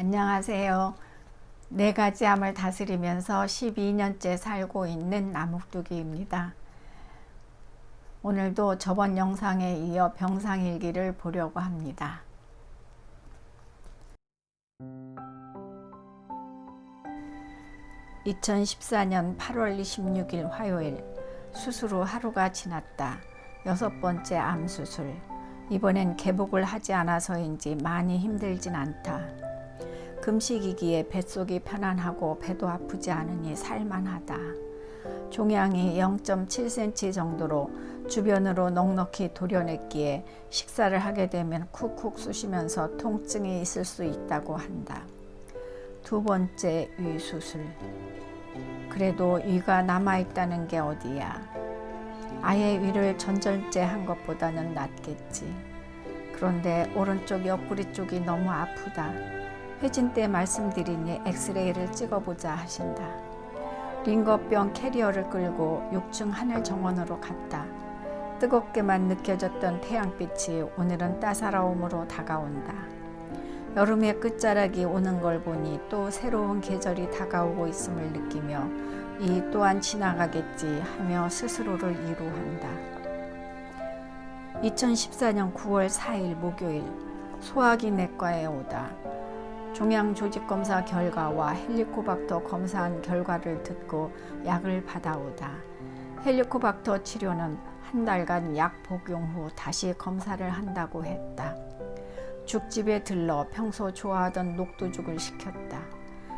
안녕하세요. 네 가지 암을 다스리면서 12년째 살고 있는 나묵두기입니다. 오늘도 저번 영상에 이어 병상일기를 보려고 합니다. (2014년 8월 26일) 화요일 수술 후 하루가 지났다. 여섯 번째 암 수술. 이번엔 개복을 하지 않아서인지 많이 힘들진 않다. 금식이기에 뱃속이 편안하고 배도 아프지 않으니 살만하다. 종양이 0.7cm 정도로 주변으로 넉넉히 도려냈기에 식사를 하게 되면 쿡쿡 쑤시면서 통증이 있을 수 있다고 한다. 두 번째 위 수술. 그래도 위가 남아 있다는 게 어디야. 아예 위를 전절제 한 것보다는 낫겠지. 그런데 오른쪽 옆구리 쪽이 너무 아프다. 회진 때 말씀드리니 엑스레이를 찍어보자 하신다. 링거병 캐리어를 끌고 6층 하늘 정원으로 갔다. 뜨겁게만 느껴졌던 태양빛이 오늘은 따사로움으로 다가온다. 여름의 끝자락이 오는 걸 보니 또 새로운 계절이 다가오고 있음을 느끼며 이 또한 지나가겠지 하며 스스로를 위로한다. 2014년 9월 4일 목요일 소화기 내과에 오다. 종양 조직 검사 결과와 헬리코박터 검사한 결과를 듣고 약을 받아오다. 헬리코박터 치료는 한 달간 약 복용 후 다시 검사를 한다고 했다. 죽집에 들러 평소 좋아하던 녹두죽을 시켰다.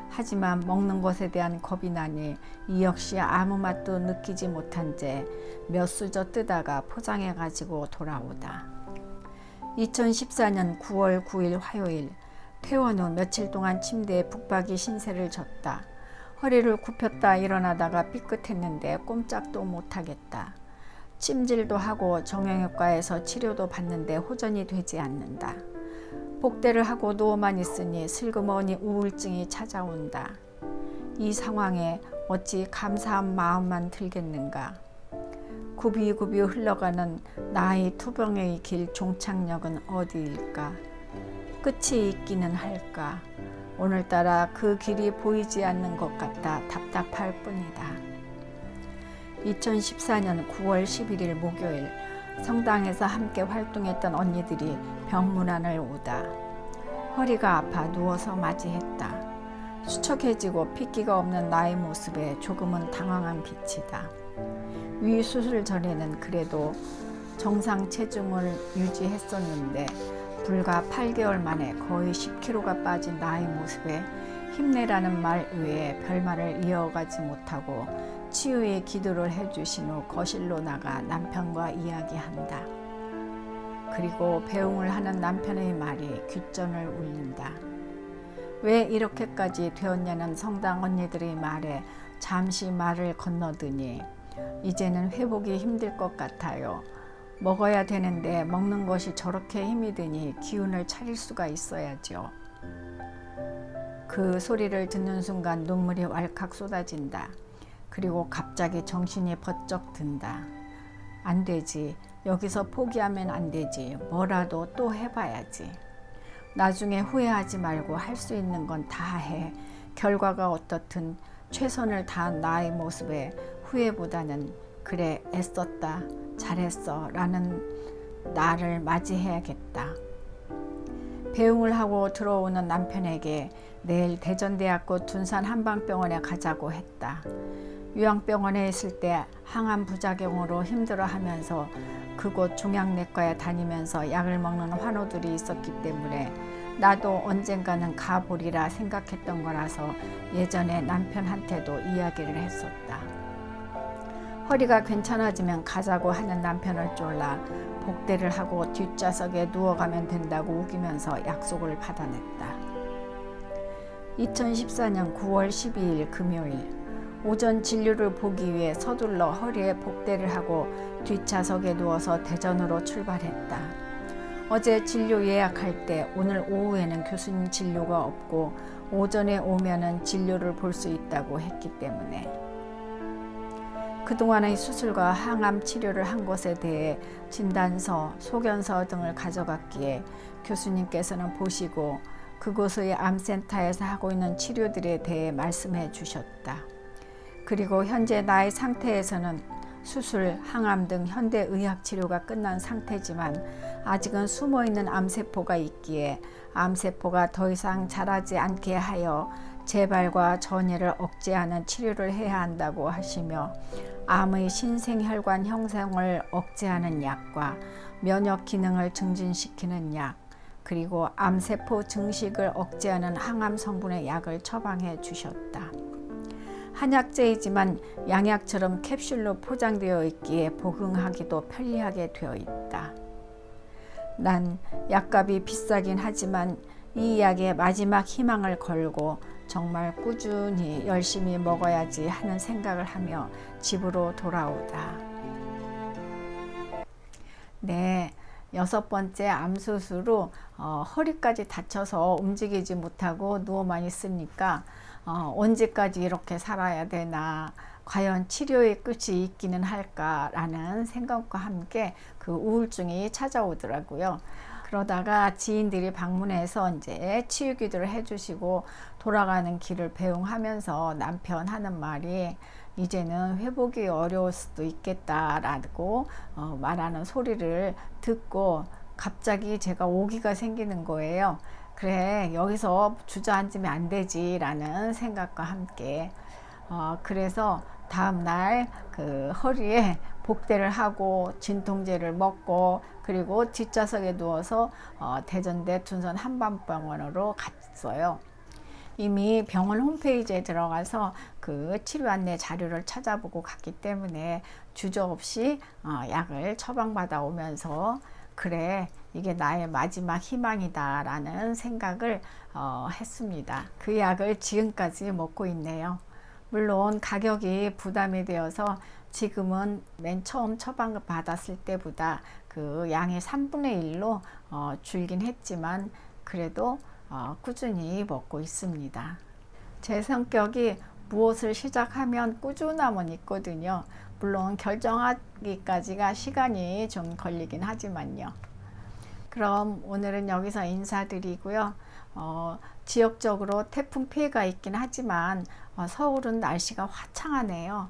하지만 먹는 것에 대한 겁이 나니 이 역시 아무 맛도 느끼지 못한 채 몇 수저 뜨다가 포장해 가지고 돌아오다. 2014년 9월 9일 화요일 퇴원 후 며칠 동안 침대에 북박이 신세를 졌다. 허리를 굽혔다 일어나다가 삐끗했는데 꼼짝도 못하겠다. 침질도 하고 정형외과에서 치료도 받는데 호전이 되지 않는다. 복대를 하고 누워만 있으니 슬그머니 우울증이 찾아온다. 이 상황에 어찌 감사한 마음만 들겠는가. 굽이굽이 흘러가는 나의 투병의 길 종착역은 어디일까? 끝이 있기는 할까? 오늘따라 그 길이 보이지 않는 것 같아 답답할 뿐이다. 2014년 9월 11일 목요일 성당에서 함께 활동했던 언니들이 병문안을 오다. 허리가 아파 누워서 맞이했다. 수척해지고 핏기가 없는 나의 모습에 조금은 당황한 빛이다. 위 수술 전에는 그래도 정상 체중을 유지했었는데 불과 8개월 만에 거의 10kg가 빠진 나의 모습에 힘내라는 말 외에 별말을 이어가지 못하고 치유의 기도를 해주신 후 거실로 나가 남편과 이야기한다. 그리고 배웅을 하는 남편의 말이 귓전을 울린다. 왜 이렇게까지 되었냐는 성당 언니들의 말에 잠시 말을 건너드니 이제는 회복이 힘들 것 같아요. 먹어야 되는데 먹는 것이 저렇게 힘이 드니 기운을 차릴 수가 있어야죠. 그 소리를 듣는 순간 눈물이 왈칵 쏟아진다. 그리고 갑자기 정신이 번쩍 든다. 안 되지. 여기서 포기하면 안 되지. 뭐라도 또 해봐야지. 나중에 후회하지 말고 할 수 있는 건 다 해. 결과가 어떻든 최선을 다한 나의 모습에 후회보다는 그래 애썼다 잘했어 라는 나를 맞이해야겠다. 배웅을 하고 들어오는 남편에게 내일 대전대학교 둔산 한방병원에 가자고 했다. 요양병원에 있을 때 항암 부작용으로 힘들어하면서 그곳 종양내과에 다니면서 약을 먹는 환우들이 있었기 때문에 나도 언젠가는 가보리라 생각했던 거라서 예전에 남편한테도 이야기를 했었다. 허리가 괜찮아지면 가자고 하는 남편을 쫄라 복대를 하고 뒷좌석에 누워가면 된다고 우기면서 약속을 받아냈다. 2014년 9월 12일 금요일 오전 진료를 보기 위해 서둘러 허리에 복대를 하고 뒷좌석에 누워서 대전으로 출발했다. 어제 진료 예약할 때 오늘 오후에는 교수님 진료가 없고 오전에 오면은 진료를 볼 수 있다고 했기 때문에 그동안의 수술과 항암 치료를 한 것에 대해 진단서, 소견서 등을 가져갔기에 교수님께서는 보시고 그곳의 암센터에서 하고 있는 치료들에 대해 말씀해 주셨다. 그리고 현재 나의 상태에서는 수술, 항암 등 현대 의학 치료가 끝난 상태지만 아직은 숨어 있는 암세포가 있기에 암세포가 더 이상 자라지 않게 하여 재발과 전이를 억제하는 치료를 해야 한다고 하시며 암의 신생혈관 형성을 억제하는 약과 면역 기능을 증진시키는 약 그리고 암세포 증식을 억제하는 항암 성분의 약을 처방해 주셨다. 한약재이지만 양약처럼 캡슐로 포장되어 있기에 복용하기도 편리하게 되어 있다. 난 약값이 비싸긴 하지만 이 약에 마지막 희망을 걸고 정말 꾸준히 열심히 먹어야지 하는 생각을 하며 집으로 돌아오다. 네, 여섯 번째 암 수술로 어, 허리까지 다쳐서 움직이지 못하고 누워만 있으니까 어, 언제까지 이렇게 살아야 되나 과연 치료의 끝이 있기는 할까라는 생각과 함께 그 우울증이 찾아오더라고요. 그러다가 지인들이 방문해서 이제 치유 기도를 해주시고 돌아가는 길을 배웅하면서 남편 하는 말이 이제는 회복이 어려울 수도 있겠다라고 어, 말하는 소리를 듣고 갑자기 제가 오기가 생기는 거예요. 그래 여기서 주저앉으면 안 되지라는 생각과 함께 어, 그래서 다음 날 그 허리에 복대를 하고 진통제를 먹고 그리고 뒷좌석에 누워서 어, 대전대 둔선 한밤병원으로 갔어요. 이미 병원 홈페이지에 들어가서 그 치료 안내 자료를 찾아보고 갔기 때문에 주저 없이 어, 약을 처방받아 오면서 그래 이게 나의 마지막 희망이다 라는 생각을 어, 했습니다. 그 약을 지금까지 먹고 있네요. 물론 가격이 부담이 되어서 지금은 맨 처음 처방 받았을 때보다 그 양의 3분의 1로 어, 줄긴 했지만 그래도 어, 꾸준히 먹고 있습니다. 제 성격이 무엇을 시작하면 꾸준함은 있거든요. 물론 결정하기까지가 시간이 좀 걸리긴 하지만요. 그럼 오늘은 여기서 인사드리고요. 어, 지역적으로 태풍 피해가 있긴 하지만 어, 서울은 날씨가 화창하네요.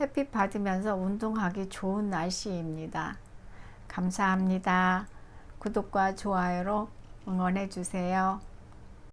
햇빛 받으면서 운동하기 좋은 날씨입니다. 감사합니다. 구독과 좋아요로 응원해 주세요.